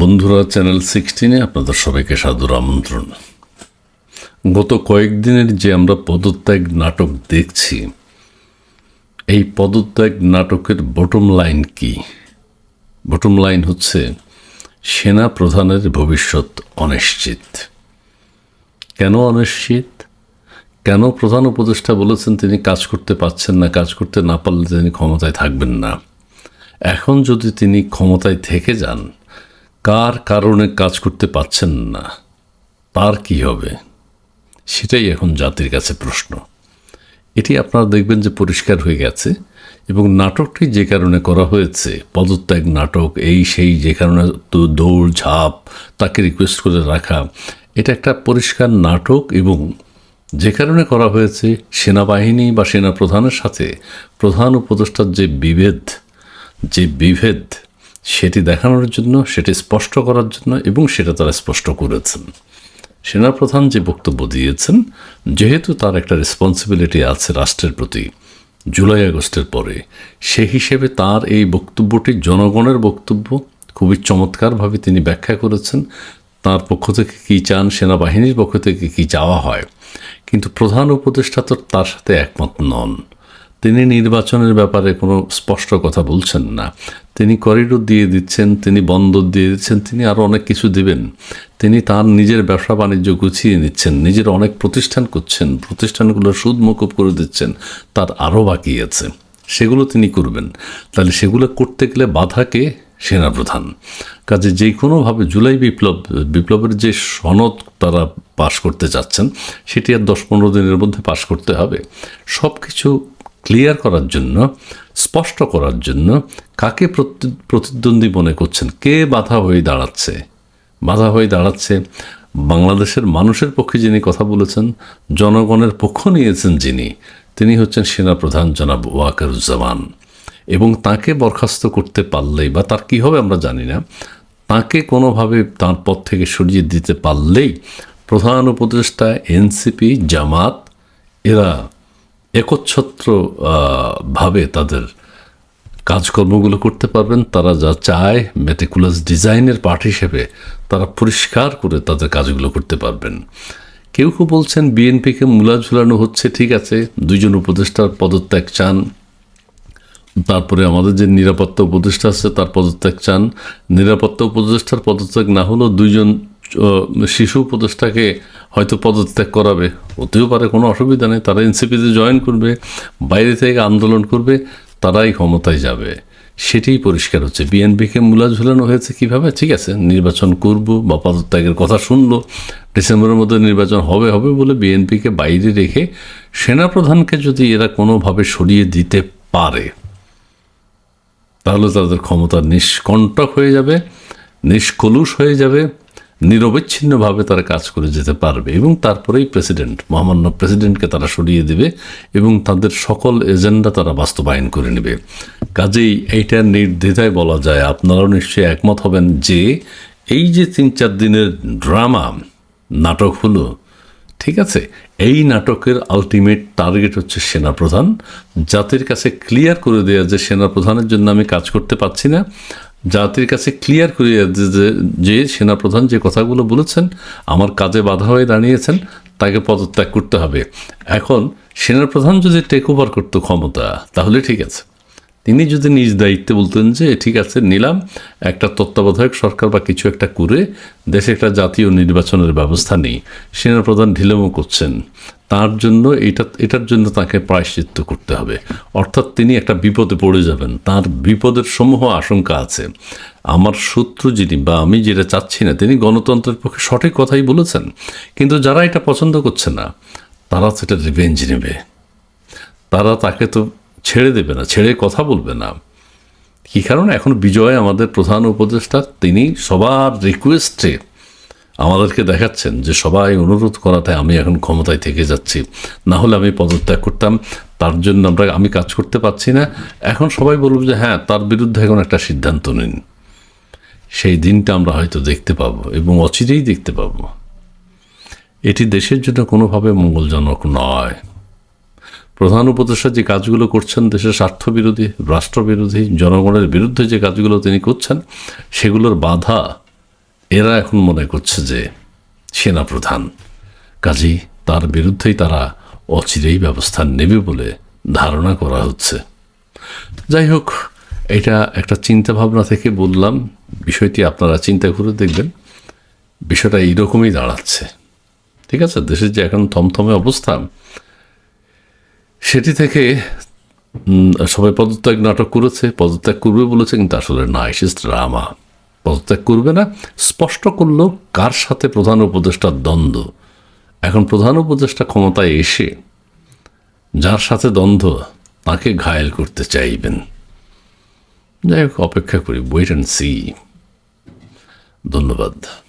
বন্ধুরা, চ্যানেল সিক্সটিনে আপনাদের সবাইকে সাদর আমন্ত্রণ। গত কয়েকদিনের যে আমরা পদত্যাগ নাটক দেখছি, এই পদত্যাগ নাটকের বটম লাইন কি? বটম লাইন হচ্ছে, সেনা প্রধানের ভবিষ্যৎ অনিশ্চিত। কেন অনিশ্চিত? কেন প্রধান উপদেষ্টা বলেছেন তিনি কাজ করতে পারছেন না, কাজ করতে না পারলে তিনি ক্ষমতায় থাকবেন না? এখন যদি তিনি ক্ষমতায় থেকে যান কার কারণে কাজ করতে পারছেন না? তার কি হবে? সেটাই এখন জাতির কাছে প্রশ্ন। এটি আপনারা দেখবেন যে পরিষ্কার হয়ে গেছে এবং নাটকটি যে কারণে করা হয়েছে, পদত্যাগ নাটক, এই সেই যে কারণে দৌড়, ঝাঁপ, তাকে রিকোয়েস্ট করে রাখা, এটা একটা পরিষ্কার নাটক এবং যে কারণে করা হয়েছে, সেনাবাহিনী বা সেনা প্রধানের সাথে প্রধান উপদেষ্টার যে বিভেদ যে বিভেদ সেটি দেখানোর জন্য, সেটি স্পষ্ট করার জন্য এবং সেটা তারা স্পষ্ট করেছেন। সেনাপ্রধান যে বক্তব্য দিয়েছেন, যেহেতু তার একটা রেসপন্সিবিলিটি আছে রাষ্ট্রের প্রতি, জুলাই আগস্টের পরে, সে হিসেবে তার এই বক্তব্যটি জনগণের বক্তব্য, খুবই চমৎকারভাবে তিনি ব্যাখ্যা করেছেন, তার পক্ষ থেকে কী চান, সেনাবাহিনীর পক্ষ থেকে কী চাওয়া হয়। কিন্তু প্রধান উপদেষ্টা তো তার সাথে একমত নন। তিনি নির্বাচনের ব্যাপারে কোনো স্পষ্ট কথা বলছেন না। তিনি করিডোর দিয়ে দিচ্ছেন, তিনি বন্দর দিয়ে দিচ্ছেন, তিনি আরও অনেক কিছু দিবেন। তিনি তার নিজের ব্যবসা বাণিজ্য গুছিয়ে নিচ্ছেন, নিজের অনেক প্রতিষ্ঠান করছেন, প্রতিষ্ঠানগুলো সুদ মকুব করে দিচ্ছেন, তার আরও বাকি আছে। সেগুলো তিনি করবেন। তাহলে সেগুলো করতে গেলে বাধাকে সেনাপ্রধান। কাজে যে কোনোভাবে জুলাই বিপ্লব, বিপ্লবের যে সনদ তারা পাশ করতে চাচ্ছেন, সেটি আর দশ পনেরো দিনের মধ্যে পাশ করতে হবে। সব কিছু ক্লিয়ার করার জন্য, স্পষ্ট করার জন্য কাকে প্রতি- প্রতিদ্বন্দ্বী মনে করছেন? কে বাধা হয়ে দাঁড়াচ্ছে? বাধা হয়ে দাঁড়াচ্ছে বাংলাদেশের মানুষের পক্ষে যিনি কথা বলেছেন, জনগণের পক্ষ নিয়েছেন যিনি, তিনি হচ্ছেন সেনাপ্রধান জনাব ওয়াকারুজ্জামান। এবং তাকে বরখাস্ত করতে পারলেই বা তার কী হবে আমরা জানি না, তাকে কোনোভাবে তার পথ থেকে সরিয়ে দিতে পারলেই প্রধান উপদেষ্টা, এনসিপি, জামাত, এরা একচ্ছত্র ভাবে তাদের কাজকর্মগুলো করতে পারবেন। তারা যা চায় মেটিকুলাস ডিজাইনের পার্ট হিসেবে তারা পরিষ্কার করে তাদের কাজগুলো করতে পারবেন। কেউ কেউ বলছেন, বিএনপিকে মূলা ঝুলানো হচ্ছে, ঠিক আছে। দুইজন উপদেষ্টার পদত্যাগ চান। তারপরে আমাদের যে নিরাপত্তা উপদেষ্টা আছে, তার পদত্যাগ চান। নিরাপত্তা উপদেষ্টার পদত্যাগ না হলেও দুইজন শিশু উপদেষ্টাকে হয়তো পদত্যাগ করাবে। হতেও পারে, কোনো অসুবিধা নেই। তারা এনসিপিতে জয়েন করবে, বাইরে থেকে আন্দোলন করবে, তারাই ক্ষমতায় যাবে। সেটাই পরিষ্কার হচ্ছে। বিএনপিকে মূলা ঝুলানো হয়েছে কীভাবে? ঠিক আছে, নির্বাচন করব বা পদত্যাগের কথা শুনলো ডিসেম্বরের মধ্যে নির্বাচন হবে হবে বলে বিএনপিকে বাইরে রেখে সেনাপ্রধানকে যদি এরা কোনোভাবে সরিয়ে দিতে পারে, তাহলে তাদের ক্ষমতা নিষ্কণ্টক হয়ে যাবে, নিষ্কলুষ হয়ে যাবে। নিরবিচ্ছিন্নভাবে তারা কাজ করে যেতে পারবে এবং তারপরেই প্রেসিডেন্ট, মহামান্য প্রেসিডেন্টকে তারা সরিয়ে দেবে এবং তাদের সকল এজেন্ডা তারা বাস্তবায়ন করে নেবে। কাজেই এইটা নির্দ্বিধায় বলা যায়। আপনারাও নিশ্চয়ই একমত হবেন যে এই যে তিন চার দিনের ড্রামা, নাটক হলো, ঠিক আছে, এই নাটকের আলটিমেট টার্গেট হচ্ছে সেনাপ্রধান। জাতির কাছে ক্লিয়ার করে দেওয়া যে সেনাপ্রধানের জন্য আমি কাজ করতে পারছি না জাতির কাছে ক্লিয়ার করে দেয়া যে- যে- যে সেনাপ্রধান যে কথাগুলো বলেছেন, আমার কাজে বাধা হয়ে দাঁড়িয়েছেন, তাকে পদত্যাগ করতে হবে। এখন সেনাপ্রধান যদি টেক ওভার করতো ক্ষমতা, তাহলে ঠিক আছে। তিনি যদি নিজ দায়িত্বে বলতেন যে, ঠিক আছে, নিলাম, একটা তত্ত্বাবধায়ক সরকার বা কিছু একটা করে দেশে একটা জাতীয় নির্বাচনের ব্যবস্থা নেই। সেনাপ্রধান ঢিলেমো করছেন। তার জন্য এটা, এটার জন্য তাকে প্রায়শ্চিত্ত করতে হবে। অর্থাৎ তিনি একটা বিপদে পড়ে যাবেন। তার বিপদের সমূহ আশঙ্কা আছে। আমার শত্রু যিনি বা আমি যেটা চাচ্ছি না, তিনি গণতন্ত্রের পক্ষে সঠিক কথাই বলেছেন। কিন্তু যারা এটা পছন্দ করছে না, তারা সেটা রিভেঞ্জ নেবে। তারা তাকে তো ছেড়ে দেবে না, ছেড়ে কথা বলবে না। কী কারণে? এখন বিজয় আমাদের প্রধান উপদেষ্টা, তিনি সবার রিকোয়েস্টে আমাদেরকে দেখাচ্ছেন যে সবাই অনুরোধ করাতে আমি এখন ক্ষমতায় থেকে যাচ্ছি। না হলে আমি পদত্যাগ করতাম, তার জন্য আমরা, আমি কাজ করতে পারছি না। এখন সবাই বলব যে হ্যাঁ তার বিরুদ্ধে এখন একটা সিদ্ধান্ত নিন। সেই দিনটা আমরা হয়তো দেখতে পাবো এবং অচিরেই দেখতে পাবো। এটি দেশের জন্য কোনোভাবে মঙ্গলজনক নয়। প্রধান উপদেষ্টা যে কাজগুলো করছেন, দেশের স্বার্থবিরোধী, রাষ্ট্রবিরোধী, জনগণের বিরুদ্ধে যে কাজগুলো তিনি করছেন, সেগুলোর বাধা এরা এখন মনে করছে যে সেনাপ্রধান। কাজেই তার বিরুদ্ধেই তারা অচিরেই ব্যবস্থা নেবে বলে ধারণা করা হচ্ছে। যাই হোক, এটা একটা চিন্তা ভাবনা থেকে বললাম। বিষয়টি আপনারা চিন্তা করে দেখবেন। বিষয়টা এইরকমই দাঁড়াচ্ছে। ঠিক আছে? দেশের যে এখন থমথমে অবস্থা, সেটি থেকে সবাই পদত্যাগ নাটক করেছে, পদত্যাগ করবে বলেছে, কিন্তু আসলে না এসে ড্রামা। পদত্যাগ করবে না। স্পষ্ট করল, কার সাথে প্রধান উপদেষ্টার দ্বন্দ্ব? এখন প্রধান উপদেষ্টা ক্ষমতায় এসে যার সাথে দ্বন্দ্ব, তাকে ঘায়েল করতে চাইবেন। যাই হোক, অপেক্ষা করি ওয়েট অ্যান্ড সি ধন্যবাদ।